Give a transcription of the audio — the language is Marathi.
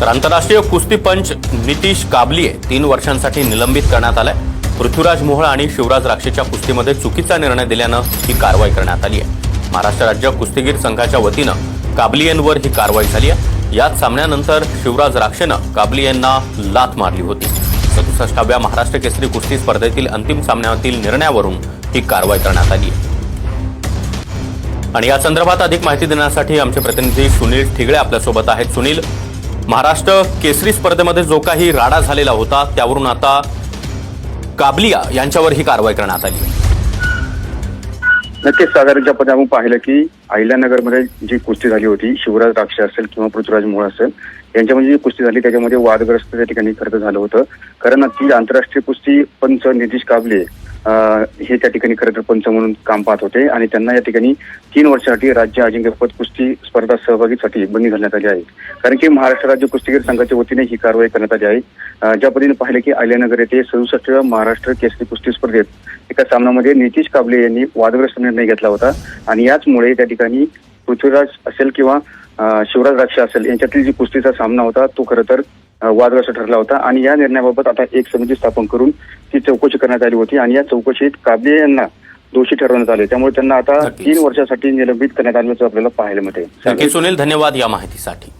तर आंतरराष्ट्रीय कुस्ती पंच नितीश काबलीये तीन वर्षांसाठी निलंबित करण्यात आलाय. पृथ्वीराज मोहळ आणि शिवराज राक्षेच्या कुस्तीमध्ये चुकीचा निर्णय दिल्यानं ही कारवाई करण्यात आली आहे. महाराष्ट्र राज्य कुस्तीगीर संघाच्या वतीनं काबलियेंवर ही कारवाई झाली आहे. याच सामन्यानंतर शिवराज राक्षेनं काबलियेंना लाथ मारली होती. सदुसष्टाव्या महाराष्ट्र केसरी कुस्ती स्पर्धेतील अंतिम सामन्यातील निर्णयावरून ही कारवाई करण्यात आली आहे. आणि या संदर्भात अधिक माहिती देण्यासाठी आमचे प्रतिनिधी सुनील ठिगळे आपल्यासोबत आहेत. सुनील महाराष्ट्र केसरी स्पर्धेमध्ये जो काही राडा झालेला होता त्यावरून आता काबलिया यांच्यावर ही कारवाई करण्यात आली. नक्कीच साधारणच्या पद्धतीने आपण पाहिलं की अहिल्यानगरमध्ये जी कुस्ती झाली होती शिवराज राक्षे असेल किंवा पृथ्वीराज मोळ असेल यांच्यामध्ये जी कुस्ती झाली त्याच्यामध्ये वादग्रस्त त्या ठिकाणी खर्च झालं होतं. कारण ती आंतरराष्ट्रीय कुस्ती पंच नितीश काबले हे त्या ठिकाणी खरं तर पंच म्हणून काम पाहत होते आणि त्यांना या ठिकाणी तीन वर्षासाठी राज्य अजिंक्यपद कुस्ती स्पर्धा सहभागीसाठी बंदी घालण्यात आली आहे. कारण की महाराष्ट्र राज्य कुस्तीगीर संघाच्या वतीने ही कारवाई करण्यात आली आहे. ज्या पद्धतीने पाहिलं की अहिल्यानगर येथे सदुसष्ट महाराष्ट्र केसरी कुस्ती स्पर्धेत एका सामन्यामध्ये नितीश काबले यांनी वादग्रस्त निर्णय घेतला होता. आणि याचमुळे त्या ठिकाणी पृथ्वीराज असेल किंवा शिवराज राक्ष असेल यांच्यातील जी कुस्तीचा सामना होता तो खरं तर अं, वादग्रस्त ठरला होता. आणि या निर्णयाबाबत आता एक समिती स्थापन करून ती चौकशी करण्यात आली होती. आणि या चौकशीत काबले यांना दोषी ठरवण्यात आले. त्यामुळे त्यांना आता. तीन वर्षासाठी निलंबित करण्यात आल्याचं आपल्याला पाहायला मिळते सुनील धन्यवाद या माहितीसाठी.